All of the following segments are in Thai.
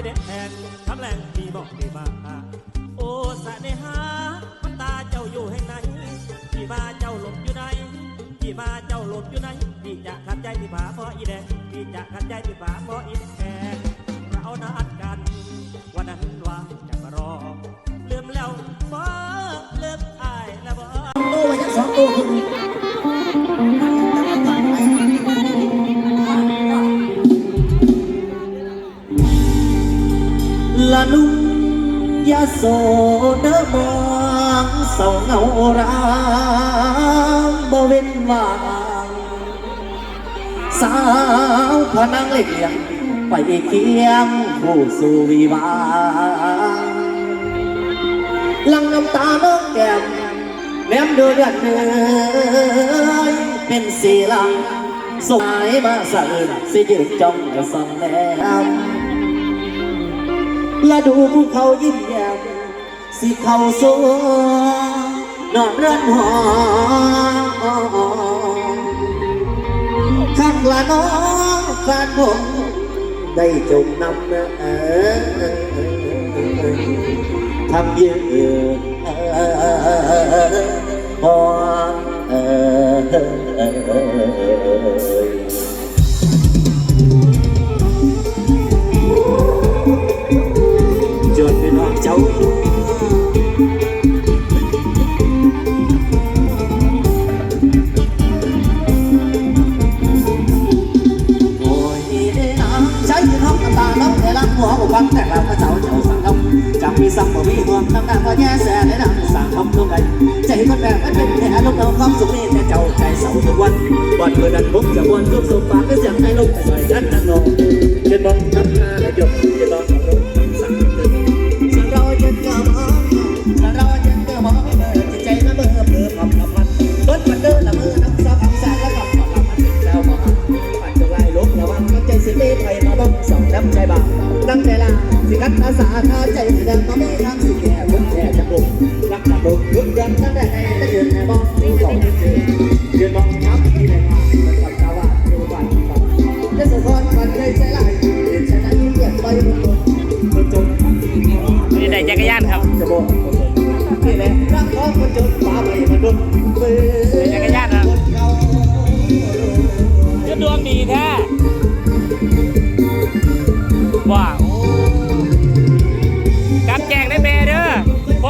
อีแทนคำแรงมีบอกดีมาโอ้สะเนหามันตาเจ้าอยู่แห่งไหนพี่มาเจ้าหลบอยู่ไหนพี่มาเจ้าหลบอยู่ไหนพี่จะขัดใจพี่ผาเพราะอีแดงพี่จะขัดใจพี่ผาเพราะอีแดง โสเดมองเศร้าเงารางบ่เว้นว่างสาวพนังเล็กเลียงไปเคียงผู้สู่วิวาลังน้ำตาน้องแก้มแนมดูเดือดเนื่อเป็นสีลังสายมาสะอื่นสิยืนจ้องส่องแนม และดูภูเขายิ้มแย้มสิเขาสวนอนเรือนหอข้างละน้องแฟนผมได้จมน้ำเออทำเยืนพอเออ จนเป็นน้องเจ้าโอ้ยน้ำใช้ยืนห้องน้ำตาน้ำแต่ละหัวอกฟังแต่เราก็เจ้าเจ้าสั่งคำจำมีซ้ำบ่มีห่วง สิกัดอาสาคาใจสิดังมาไม่ทางสิแก่คนแก่จะบุกรักจะบุกยุดยันตั้งแต่ไหนจะยืนในบ้องนี่สองยืนยืนมองน้ำที่ไหนมาเป็นกับชาวบ้านดูบ้านที่บ้านจะสะท้อนกันใจใจไหลเห็นใจนั้นเปลี่ยนไปบนบนบนจนนี่ได้จักรยานครับจะบอกนี่แหละรักของคนจนฟ้าไปมันดุนเบื่อจักรยานครับเขาจะดวงดีแท้ว้าว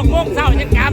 พวกโมงเช้าจะกลับ